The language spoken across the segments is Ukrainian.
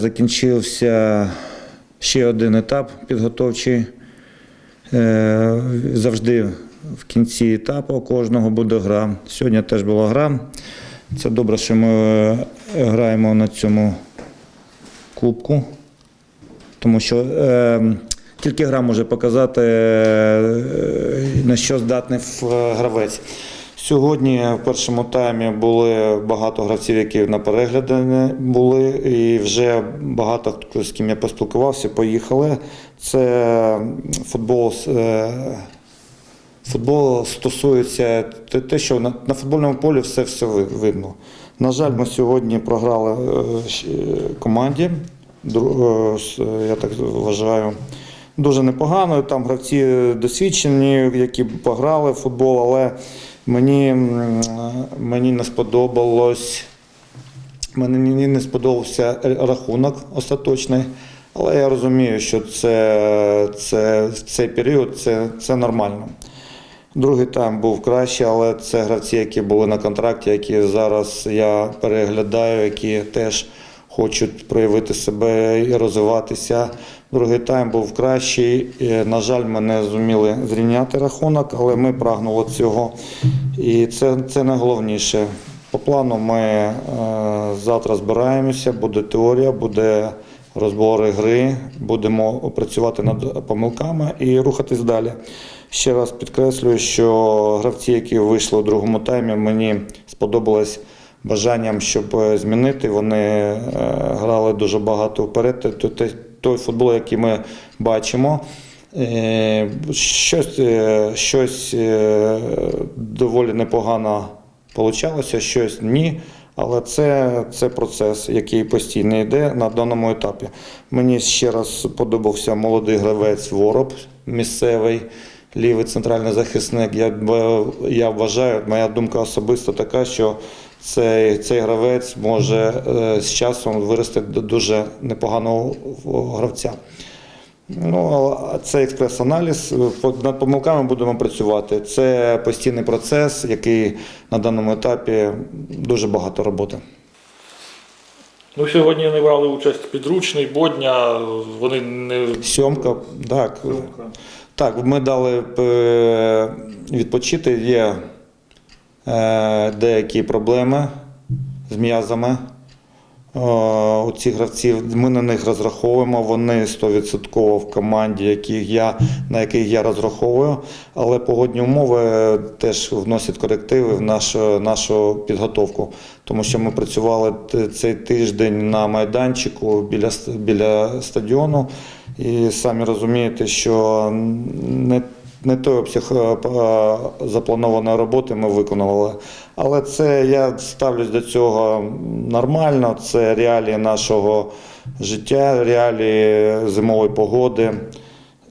Закінчився ще один етап підготовчий. Е, Завжди в кінці етапу кожного буде гра. Сьогодні теж була гра. Це добре, що ми е, граємо на цьому кубку, тому що е, тільки гра може показати, е, на що здатний гравець. Сьогодні в першому таймі були багато гравців, які на перегляді були, і вже багато хто з ким я поспілкувався, поїхали. Це футбол. е, Футбол стосується те, що на, футбольному полі все все видно. На жаль, ми сьогодні програли е, е, команді. Я так вважаю. Дуже непогано. Там гравці досвідчені, які пограли в футбол, але мені, мені не сподобалось. Мені не сподобався рахунок остаточний, але я розумію, що це, це цей період це, це нормально. Другий тайм був краще, але це гравці, які були на контракті, які зараз я переглядаю, які теж хочуть проявити себе і розвиватися. Другий тайм був кращий. На жаль, ми не зуміли зрівняти рахунок, але ми прагнули цього. І це, це найголовніше. По плану ми е, завтра збираємося, буде теорія, буде розбори гри, будемо працювати над помилками і рухатись далі. Ще раз підкреслюю, що гравці, які вийшли у другому таймі, мені сподобалось бажанням, щоб е, змінити. Вони е, грали дуже багато вперед. Той футбол, який ми бачимо. Е, Щось, е, щось е, доволі непогано получалося, щось ні. Але це, це процес, який постійно йде на даному етапі. Мені ще раз подобався молодий гравець Вороб, місцевий лівий центральний захисник. Я, я вважаю, моя думка особиста така, що цей, цей гравець може е, з часом вирости до дуже непоганого гравця. Ну, це експрес-аналіз. Над помилками будемо працювати. Це постійний процес, який на даному етапі дуже багато роботи. Ну, сьогодні не брали участь підручний, бодня, вони не Сьомка, так. Так, ми дали е, відпочити. Є деякі проблеми з м'язами. Е, У цих гравців ми на них розраховуємо. Вони 100% в команді, яких я, на яких я розраховую. Але погодні умови теж вносять корективи в нашу, нашу підготовку. Тому що ми працювали цей тиждень на майданчику біля, біля стадіону. І самі розумієте, що не, не той обсяг е, е, запланованої роботи ми виконували. Але це я ставлюсь до цього нормально. Це реалії нашого життя, реалії зимової погоди.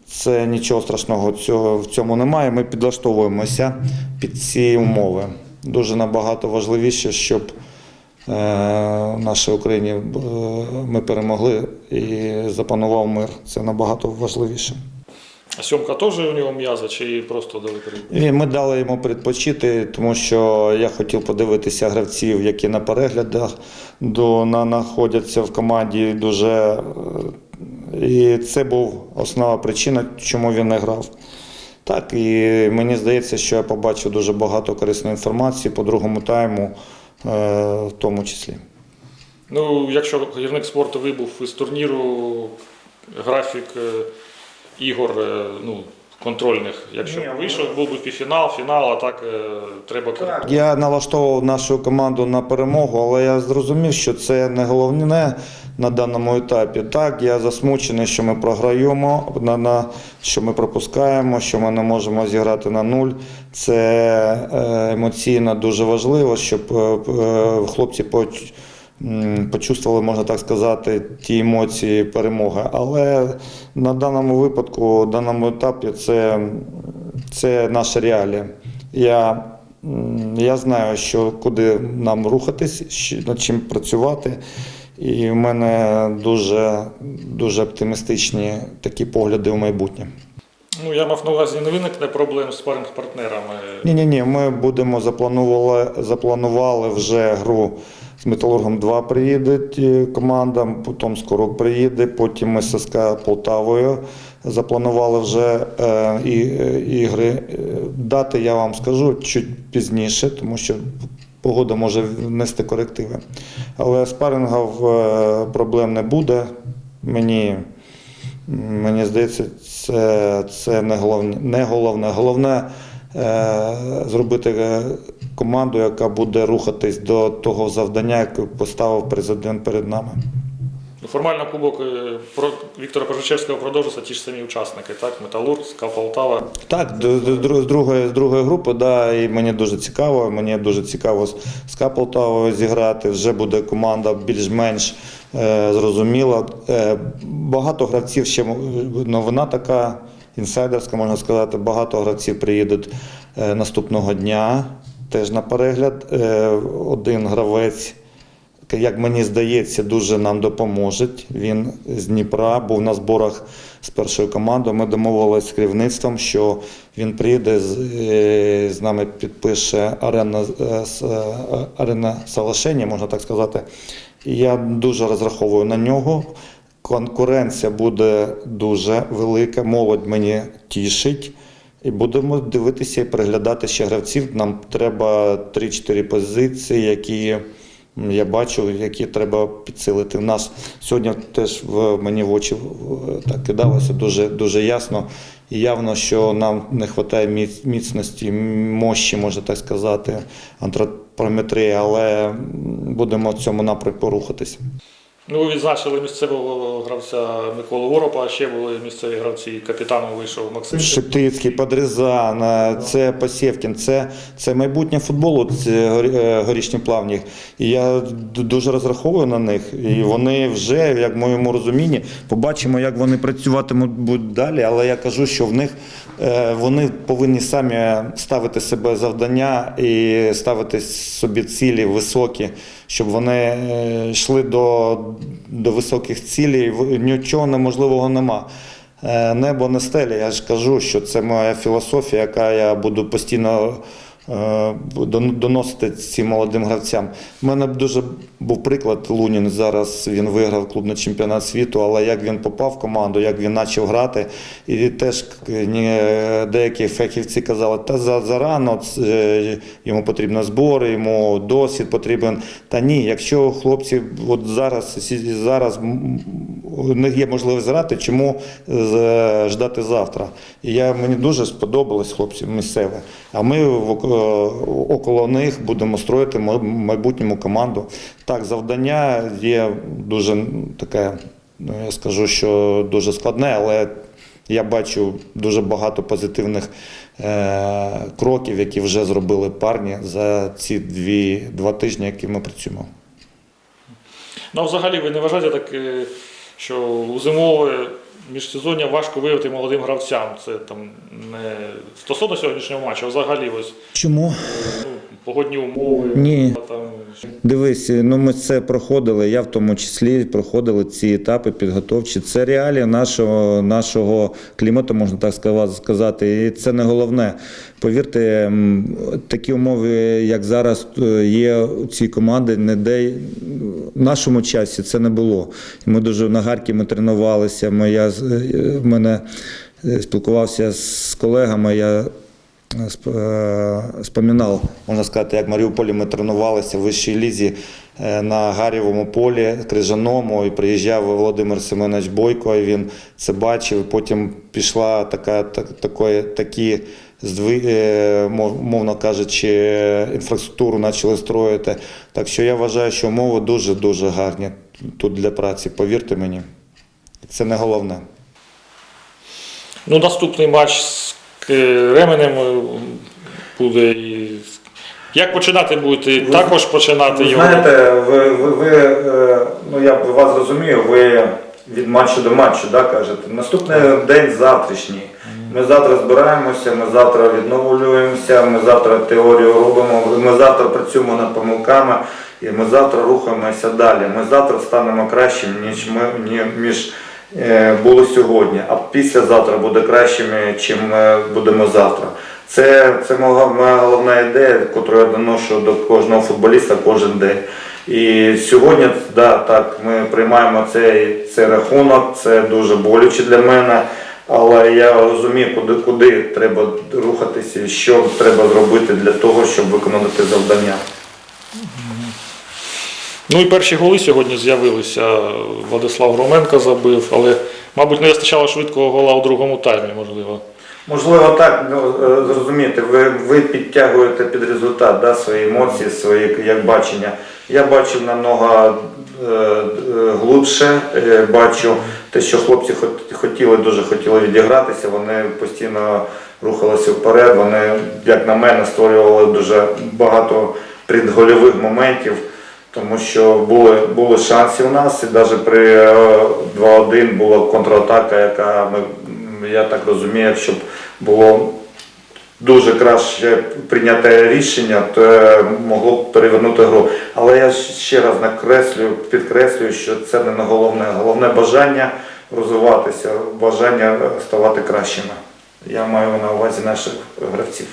Це нічого страшного цього, в цьому немає. Ми підлаштовуємося під ці умови. Дуже набагато важливіше, щоб е, нашій Україні е, ми перемогли і запанував мир. Це набагато важливіше. А сьомка теж у нього м'яза, чи просто дали перед? Ми дали йому передпочити, тому що я хотів подивитися гравців, які на переглядах до, на, знаходяться в команді дуже. е, І це був основна причина, чому він не грав. Так, і мені здається, що я побачив дуже багато корисної інформації по другому тайму, е, в тому числі. Ну, якщо гірник спорту вибув із турніру, графік е, ігор е, ну, контрольних, якщо Ні, вийшов, був би півфінал, фінал, а так е, треба Я налаштовував нашу команду на перемогу, але я зрозумів, що це не головне на даному етапі. Так, я засмучений, що ми програємо, на, на, що ми пропускаємо, що ми не можемо зіграти на нуль. Це е, емоційно дуже важливо, щоб хлопці поч- м, почувствували, можна так сказати, ті емоції перемоги. Але на даному випадку, на даному етапі, це, це наша реалія. Я Я знаю, що куди нам рухатись, над чим працювати. І в мене дуже, дуже оптимістичні такі погляди в майбутнє. Ну, я мав на увазі, не виникне проблем з партнерами. Ні, ні, ні, ми будемо запланували, запланували вже гру Металургом 2 приїде команда, потім Скорок приїде, потім ми з СК Полтавою запланували вже е, і, е, ігри. Е, Дати я вам скажу чуть пізніше, тому що погода може внести корективи. Але спарингів проблем не буде. Мені, мені здається, це, це не, головне, не головне. Головне е, зробити команду, яка буде рухатись до того завдання, яке поставив президент перед нами. Ну, Формально кубок е, про Віктора Пожичевського продовжується ті ж самі учасники, так? Металург, СКА Полтава. Так, з другої, з другої групи, да, і мені дуже цікаво. Мені дуже цікаво з з Полтавою зіграти. Вже буде команда більш-менш е, зрозуміла. Е, багато гравців ще новина така, інсайдерська, можна сказати. Багато гравців приїдуть е, наступного дня теж на перегляд. Е, один гравець як мені здається, дуже нам допоможе. Він з Дніпра був на зборах з першою командою. Ми домовилися з керівництвом, що він приїде з, е, нами, підпише арена, е, арена можна так сказати. Я дуже розраховую на нього. Конкуренція буде дуже велика, молодь мені тішить. І будемо дивитися і переглядати ще гравців. Нам треба 3-4 позиції, які я бачу, які треба підсилити. В нас сьогодні теж в мені в очі так кидалося дуже, дуже ясно. І явно, що нам не вистачає міцності, мощі, можна так сказати, антропометрії, але будемо в цьому напрямку рухатися. Ну, відзначили місцевого гравця Миколу Воропа, а ще були місцеві гравці. Капітаном вийшов Максим. Шептицький, Подрізан, е, це Посєвкін, це, це майбутнє футболу, це горішні плавні. І я дуже розраховую на них. І вони вже, як в моєму розумінні, побачимо, як вони працюватимуть далі. Але я кажу, що в них е, вони повинні самі ставити себе завдання і ставити собі цілі високі, щоб вони е, йшли до, до високих цілей. Нічого неможливого нема. Е, Небо не стеля. Я ж кажу, що це моя філософія, яка я буду постійно доносити цим молодим гравцям. У мене дуже був приклад Лунін. Зараз він виграв клубний чемпіонат світу, але як він попав в команду, як він почав грати, і теж е, деякі фахівці казали, та зарано е, йому потрібно збори, йому досвід потрібен. Та ні, якщо хлопці от зараз, зараз у них є можливість грати, чому е, ждати завтра? І я, мені дуже сподобалось хлопці місцеві. А ми е, около них будемо строїти майбутньому команду. Так, завдання є дуже таке, ну, я скажу, що дуже складне, але я бачу дуже багато позитивних е, кроків, які вже зробили парні за ці дві, два тижні, які ми працюємо. Ну, взагалі, ви не вважаєте так, е, що у зимове міжсезоння важко виявити молодим гравцям. Це там не стосовно сьогоднішнього матчу, а взагалі ось Чому? ну, погодні умови. Ні. Там, Дивись, ну ми це проходили. Я в тому числі проходили ці етапи підготовчі. Це реалії нашого, нашого клімату, можна так ска- сказати. І це не головне. Повірте, такі умови, як зараз е, є у цій команди, ніде нашому часі це не було. Ми дуже на Гаркі ми тренувалися. Моя, е, мене е, спілкувався з колегами. Я Сп- е, можна сказати, як в Маріуполі ми тренувалися в вищій лізі е, на Гарєвому полі, Крижаному, і приїжджав Володимир Семенович Бойко, і він це бачив. Потім пішла така, так, такої, такі, е, мовно кажучи, інфраструктуру почали строїти. Так що я вважаю, що умови дуже-дуже гарні тут для праці, повірте мені. Це не головне. Ну, наступний матч з Ременем е, буде. І... Як починати будете? Також починати Ви його. знаєте, ви, ви, ви е, ну я вас розумію, ви від матчу до матчу, да, кажете. Наступний день завтрашній. Ми завтра збираємося, ми завтра відновлюємося, ми завтра теорію робимо, ми завтра працюємо над помилками і ми завтра рухаємося далі. Ми завтра станемо кращим, ніж ми ні- ніж е, було сьогодні. А післязавтра буде кращими, чим будемо завтра. Це, це моя, головна ідея, яку я доношу до кожного футболіста кожен день. І сьогодні, да, так, ми приймаємо цей, цей рахунок, це дуже болюче для мене. Але я розумію, куди, куди треба рухатися, що треба зробити для того, щоб виконати завдання. Ну і перші голи сьогодні з'явилися. Владислав Громенко забив, але, мабуть, не вистачало швидкого гола у другому таймі, можливо. Можливо, так ну, е, зрозуміти, ви, ви підтягуєте під результат да, свої емоції, свої як бачення. Я бачив намного е, е, глибше, е, бачу те, що хлопці хот- хотіли, дуже хотіли відігратися, вони постійно рухалися вперед, вони, як на мене, створювали дуже багато предгольових моментів. Тому що були, були шанси у нас, і навіть при е, 2-1 була контратака, яка ми, я так розумію, якщо б було дуже краще прийняте рішення, то е, могло б перевернути гру. Але я ще раз накреслюю, підкреслюю, що це не головне. Головне бажання розвиватися, бажання ставати кращими. Я маю на увазі наших гравців.